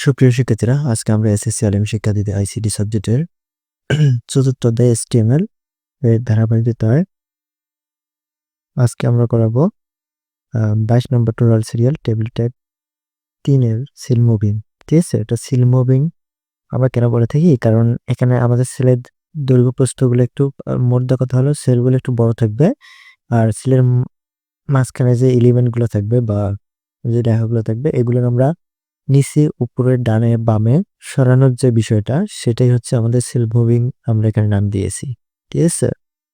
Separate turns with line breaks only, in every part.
সুপ্রিয় শিক্ষার্থীরা, আজকে আমরা এসএসসি আলিম শিক্ষার্থীদের আইসিটি সাবজেক্টের চতুর্থ অধ্যায় এসটিএমএল এর ধারাবাহিকতায় আজকে আমরা করাবো বাইশ নম্বর টোরাল সিরিয়াল টেবিল ট্যাগ তিনের সিল মুভিং ঠিক আছে? এটা সিল মুভিং আমরা কেন বলে থাকি? কারণ এখানে আমাদের সেলের দৈর্ঘ্য প্রস্থগুলো একটু মোদ্দা কথা হলো সেলগুলো একটু বড় থাকবে আর সিলের মাঝখানে যে এলিমেন্টগুলো থাকবে বা যে রেখাগুলো থাকবে, এগুলোর আমরা নিচে উপরে ডানে বামে সরানোর যে বিষয়টা, সেটাই হচ্ছে আমাদের সেল মুভিং আমরা এখানে নাম দিয়েছি। ঠিক আছে?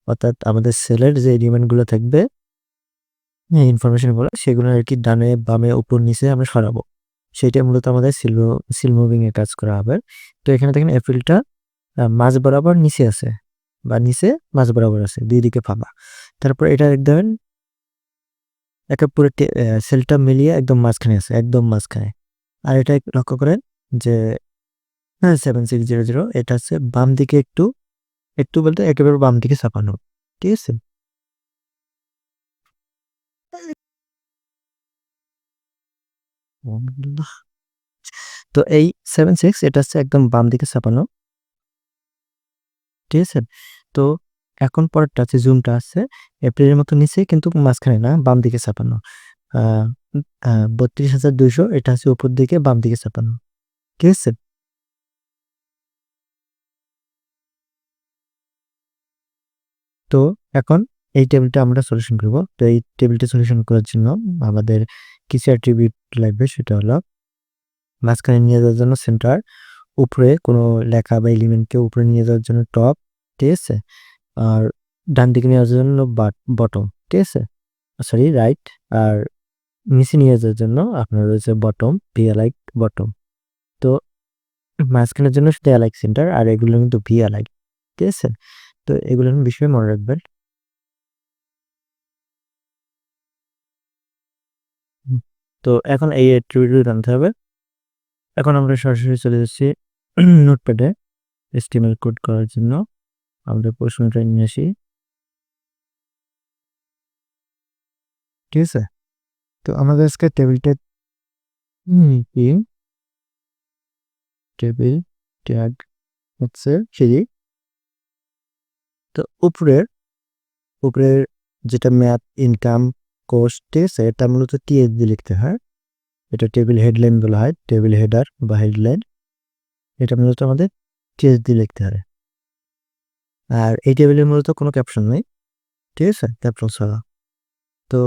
অর্থাৎ আমাদের সেলের যে এলিমেন্টগুলো থাকবে ইনফরমেশনগুলো সেগুলো আর কি ডানে বামে উপর নিচে আমরা সরাবো। সেটাই মূলত আমাদের সিল সিল মুভিং এ কাজ করা হবে। তো এখানে দেখেন এপ্রিলটা মাঝ বরাবর নিচে আছে বা নিচে মাঝ বরাবর আছে, দুই দিকে ফাঁকা। তারপর এটা দেখবেন একে পুরো সেলটা মিলিয়ে একদম মাঝখানে আছে, একদম মাঝখানে। আর এটা লক্ষ্য করেন যে হ্যাঁ সেভেন সিক্স জিরো জিরো এটা হচ্ছে বাম দিকে একটু একটু বলতে একেবারে বাম দিকে ছাপানো, ঠিক আছে? তো এই সেভেন সিক্স এটা হচ্ছে একদম বাম দিকে ছাপানো, ঠিক আছে? তো এখন পরেরটা আছে জুমটা আছে এপ্রিলের মতো নিচে, কিন্তু মাঝখানে না, বাম দিকে চাপানো বত্রিশ হাজার দুইশো, এটা হচ্ছে উপর দিকে, বাম দিকে চাপানো ঠিক আছে? তো এখন এই টেবিলটা আমরা সলিউশন করব। তো এই টেবিলটা সলিউশন করার জন্য আমাদের কিছু অ্যাট্রিবিউট লাগবে, সেটা হলো মাঝখানে নিয়ে যাওয়ার জন্য সেন্টার উপরে কোনো লেখা বা এলিমেন্টকে উপরে নিয়ে যাওয়ার জন্য টপ ঠিক আছে? আর ডান দিকে নিয়ে যাওয়ার জন্য বটম ঠিক আছে? সরি রাইট আর নিচে নিয়ে যাওয়ার জন্য আপনার রয়েছে বটম ভিয়া লাইক বটম তো মাঝখানের জন্য দেয়া লাইক সেন্টার আর এগুলো কিন্তু ভিয়া লাইক ঠিক আছে? তো এগুলোর বিষয়ে মনে রাখবেন। তো এখন এই অ্যাট্রিবিউট জানতে হবে। এখন আমরা সরাসরি চলে যাচ্ছি নোটপ্যাডে এস্টিমেল কোড করার জন্য। আমাদের প্রশ্নটা নিয়ে আসি। ঠিক আছে? তো আমাদের আজকে টেবিলটা কি টেবিল, ট্যাগ হচ্ছে সিঁড়ি। তো উপরের উপরের যেটা ম্যাথ ইনকাম আছে এটা মূলত টিএস দিয়ে লিখতে হয়। এটা টেবিল হেডলাইন বলা হয় টেবিল হেডার বা হেডলাইন এটা মূলত আমাদের টিএস দিয়ে লিখতে হয়। আর এই টেবিলের মূলত কোনো ক্যাপশন নেই। ঠিক আছে? ক্যাপশন ছাড়া। তো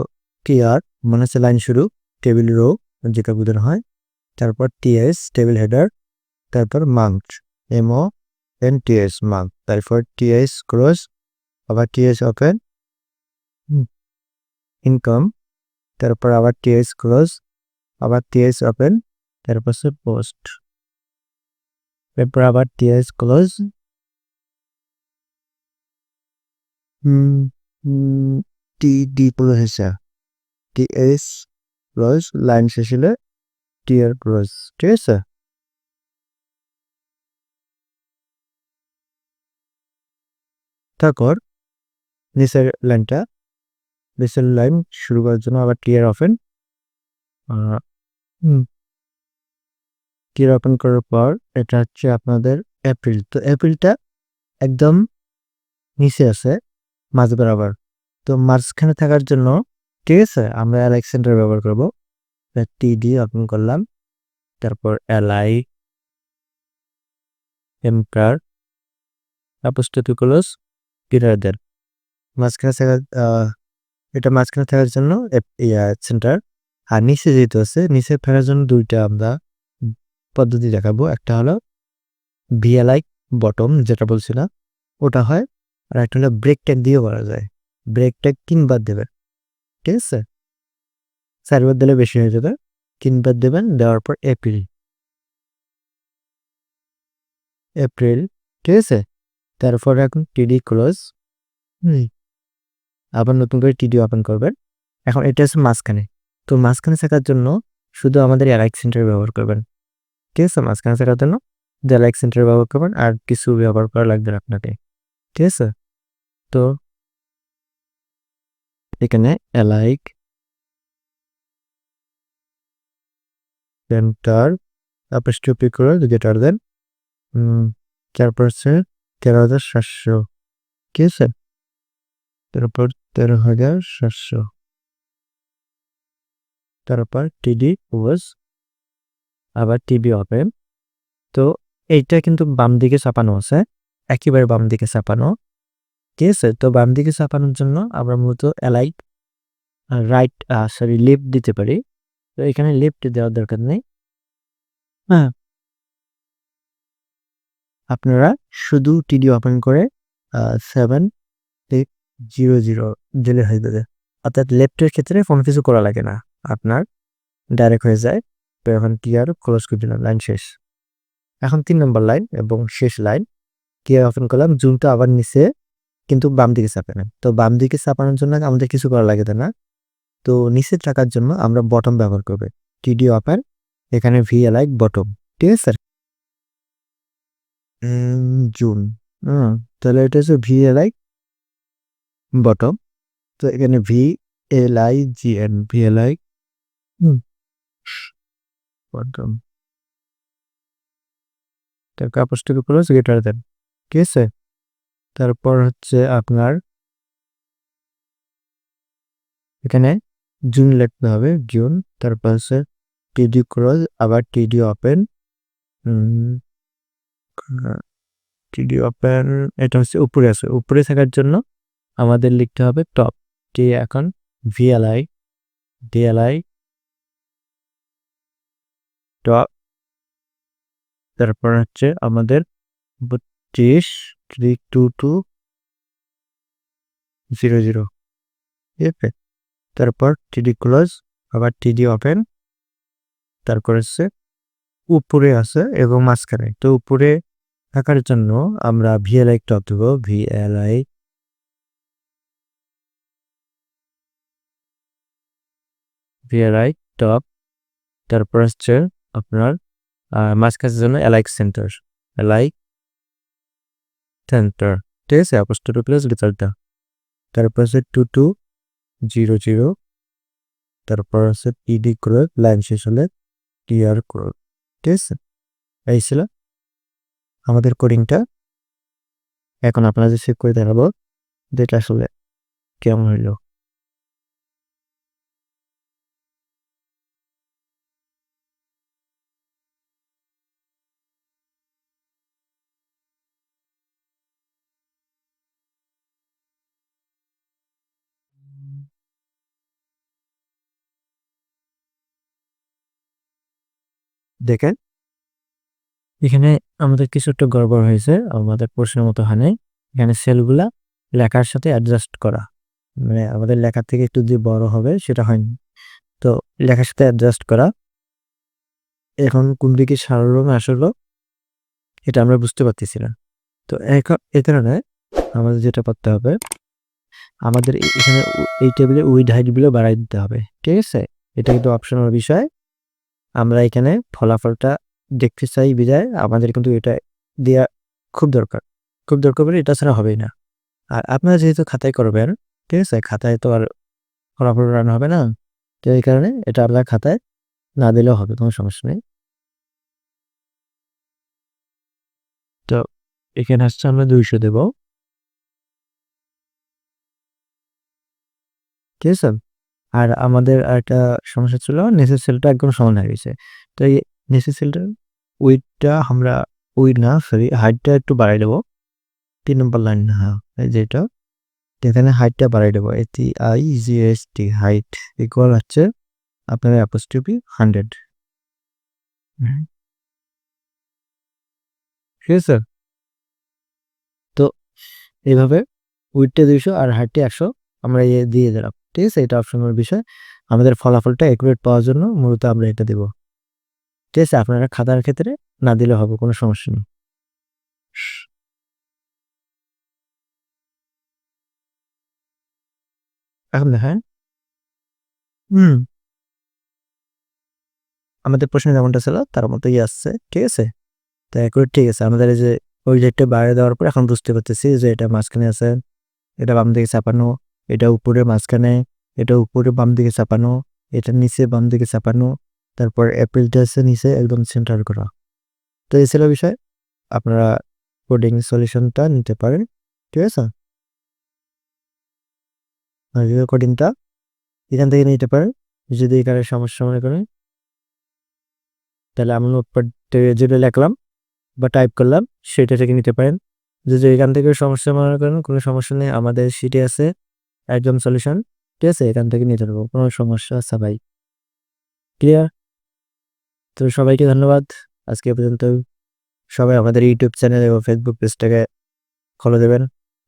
টিআর মানে হচ্ছে লাইন শুরু টেবিল রো যেটা বোঝানো হয়। তারপর টিএস টেবিল হেডার তারপর month MO N TS month তারপর টিএস ক্রস আবার টিএস ওপেন ইনকাম তারপর আবার টিএস ক্রস আবার টিএস ওপেন তারপর হচ্ছে পোস্ট তারপর আবার টিএস ক্লোজ টি ডি হয়েছে। টি এস লাইন শেষ হলে টি আর ক্লোজ ঠিক আছে? তারপর নিচের লাইনটা নিচের লাইন শুরু করার জন্য আবার টিয়ার ওপেন টিয়ার ওপেন করার পর এটা হচ্ছে আপনাদের এপ্রিল তো এপ্রিলটা একদম নিচে আছে, মাঝ বরাবর। তো মাঝখানে থাকার জন্য ঠিক আছে আমরা অ্যালাইক সেন্টার ব্যবহার করব। টি ডি ওপেন করলাম। তারপর এলআই এমকার অ্যাপোস্টেটিকুলাস পিরারদের মাঝখানে থাকার এটা মাঝখানে থাকার জন্য সেন্টার আর নিচে যেহেতু আছে, নিচে ফেরার জন্য দুইটা আমরা পদ্ধতি দেখাবো। একটা হলো ভিএলাইক বটম যেটা বলছিলাম, ওটা হয়। আর একটা হলো ব্রেক ট্যাগ দিয়েও করা যায়। ব্রেক ট্যাগ তিনবার দেবে। ঠিক আছে চারবার দিলে বেশি হয়ে যাবে তিনবার দেবেন, দেওয়ার পর এপ্রিল এপ্রিল ঠিক আছে? তারপর এখন টিডি ক্লোজ আবার নতুন করে টিডি ওপেন করবেন। এখন এটা হচ্ছে মাঝখানে। তো মাঝখানে থাকার জন্য শুধু আমাদের অ্যালাইক সেন্টার ব্যবহার করবেন। ঠিক আছে? মাঝখানে থাকার জন্য অ্যালাইক সেন্টার ব্যবহার করবেন আর কিছু ব্যবহার করা লাগবে আপনাকে। ঠিক আছে? তো এখানে অ্যালাইক সেন্টার অ্যাপোস্ট্রফি করে গ্রেটার দেন তারপর হচ্ছে তেরো হাজার সাতশো। ঠিক আছে? তারপর তেরো হাজার সাতশো। তারপর টিডি ওয়াজ আবার টিবি ওপেন তো এইটা কিন্তু বাম দিকে চাপানো আছে, একেবারে বাম দিকে চাপানো ঠিক আছে তো বাম দিকে চাপানোর জন্য আমরা মূলত এলাইট রাইট সরি লেফট দিতে পারি। তো এখানে লেফট দেওয়ার দরকার নেই। হ্যাঁ। আপনারা শুধু টিডি ওপেন করে সেভেন জিরো জিরো দিলে হয়ে যাবে। অর্থাৎ লেফটের ক্ষেত্রে কোনো কিছু করা লাগে না। আপনার ডাইরেক্ট হয়ে যায়। তো এখন ক্লিয়ার ক্লোজ করে দিলাম লাইন শেষ। এখন তিন নম্বর লাইন এবং শেষ লাইন ক্লিয়ার ওপেন করলাম জুমটা আবার নিচে কিন্তু বাম দিকে চাপানো। তো বাম দিকে চাপানোর জন্য আমাদের কিছু করা লাগে না? তো নিচে থাকার জন্য আমরা বটম ব্যবহার করবে। টিডি ওপেন এখানে ভি এলাই বটম ঠিক আছে? Sir June. হুম, তাহলে এটা হচ্ছে ভি এলাই বটম তো এখানে V L I G N V L I bottom তার ক্লোজ গেটার দেন। ঠিক আছে? তারপর হচ্ছে আপনার এখানে জুন লিখতে হবে, জুন। তারপর হচ্ছে টিডি ক্রস, আবার টিডি ওপেন। টিডি ওপেন, এটা হচ্ছে উপরে আছে। উপরে থাকার জন্য আমাদের লিখতে হবে টপ। টি এখন ভিএলআই, ডিএলআই, টপ। তারপর হচ্ছে আমাদের বত্রিশ three two two zero zero. ঠিক আছে তারপর টিডি ক্লোজ আবার টিডি ওপেন তারপর হচ্ছে উপরে আছে এবং মাঝখানে। তো উপরে থাকার জন্য আমরা ভিএলআই টপ দেবো ভিএলআই ভিএলআই টপ তারপর হচ্ছে আপনার মাঝখানের জন্য এলাইক সেন্টার এলাইক সেন্টার ঠিক আছে? অ্যাপোস্টোটো প্লাস রেজাল্টটা তারপর আছে টু টু জিরো জিরো তারপর আছে ইডি ক্রোড লাইন শেষ হলে টিআর ক্রোড ঠিক আছে? এই ছিল আমাদের কোডিংটা এখন আপনাদের চেক করে দেখাবো যেটা আসলে কেমন হইল। দেখেন। এখানে আমাদের কিছু একটা গড়বড় হয়েছে, আমাদের প্রশ্নের মতো নাই। এখানে সেলগুলা লেখার সাথে অ্যাডজাস্ট করা। মানে আমাদের লেখার থেকে একটু যে বড় হবে, সেটা হয়নি তো লেখার সাথে অ্যাডজাস্ট করা। এখন কোন দিকে সারলো আসলো এটা আমরা বুঝতে পারতেছি না। তো এ কারণে আমাদের যেটা করতে হবে, আমাদের এখানে এই টেবিলে উইড হাইটগুলো বাড়াই দিতে হবে। ঠিক আছে? এটা কিন্তু অপশনাল বিষয়। আমরা এখানে ফলাফলটা দেখতে চাই বিদায়। আমাদের কিন্তু এটা দেওয়া খুব দরকার। খুব দরকার বলে এটা ছাড়া হবেই না। আর আপনারা যেহেতু খাতায় করবেন, ঠিক আছে? খাতায় তো আর ফলাফল রান হবে না। তো এই কারণে এটা আপনার খাতায় না দিলেও হবে, কোনো সমস্যা নেই। তো এখানে আসছে আমরা দুইশো দেব। ঠিক আছে? আর আমাদের একটা সমস্যা ছিল নিচের সেলটা একদম সমান হয়ে গেছে। তো এই নিচের সেলটা উইথটা আমরা উইথ না সরি হাইটটা একটু বাড়াই দেবো। তিন নম্বর লাইন হ্যাঁ যেটা এখানে হাইটটা বাড়াই দেবো এটি I G S T height equal হচ্ছে আপনার অ্যাপোস্টিপি হান্ড্রেড ঠিক আছে? তো এইভাবে উইথটা দুইশো আর হাইটটা একশো আমরা ইয়ে দিয়ে দিলাম। ঠিক আছে এটা অপশনের বিষয়। আমাদের ফলাফলটা অ্যাকুরেট পাওয়ার জন্য মূলত আমরা এটা দেব। ঠিক আছে, আপনারা খাতার ক্ষেত্রে না দিলে হবে, কোনো সমস্যা নেই। এখন দেখেন। হুম। আমাদের প্রশ্ন যেমনটা ছিল, তার মতোই আসছে, ঠিক আছে? তো অ্যাকুরেট ঠিক আছে। আমাদের যে, ওই ডেটটা বাইরে দেওয়ার পর এখন বুঝতে পারতেছি যে এটা মাঝখানে আছে, এটা বাম দিকে চাপানো এটা উপরে মাঝখানে, এটা উপরে বাম দিকে চাপানো, এটা নিচে বাম দিকে চাপানো, তারপর অ্যাপিলটা আছে নিচে একদম সেন্টার করা। তো এই ছিল বিষয়। আপনারা কোডিং সলিউশনটা নিতে পারেন, ঠিক আছে? কোডিংটা এখান থেকে নিতে পারেন, যদি এখানে সমস্যা মনে করেন। তাহলে আমি নোটপ্যাড যেটা লিখলাম বা টাইপ করলাম, সেটা থেকে নিতে পারেন। যদি এখান থেকে সমস্যা মনে করেন, কোনো সমস্যা নেই, আমাদের সিটে আছে। একদম সলিউশন ঠিক আছে, এখান থেকে নিতে পারব কোনো সমস্যা আছে ভাই? ক্লিয়ার তো সবাইকে ধন্যবাদ। আজকে পর্যন্ত সবাই আমাদের ইউটিউব চ্যানেল এবং ফেসবুক পেজটাকে ফলো দেবেন।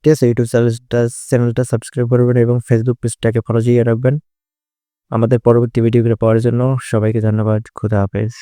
ঠিক আছে ইউটিউব চ্যানেলটা চ্যানেলটা সাবস্ক্রাইব করবেন এবং ফেসবুক পেজটাকে ফলো দিয়ে রাখবেন। আমাদের পরবর্তী ভিডিওগুলো পাওয়ার জন্য সবাইকে ধন্যবাদ। খুদা হাফেজ।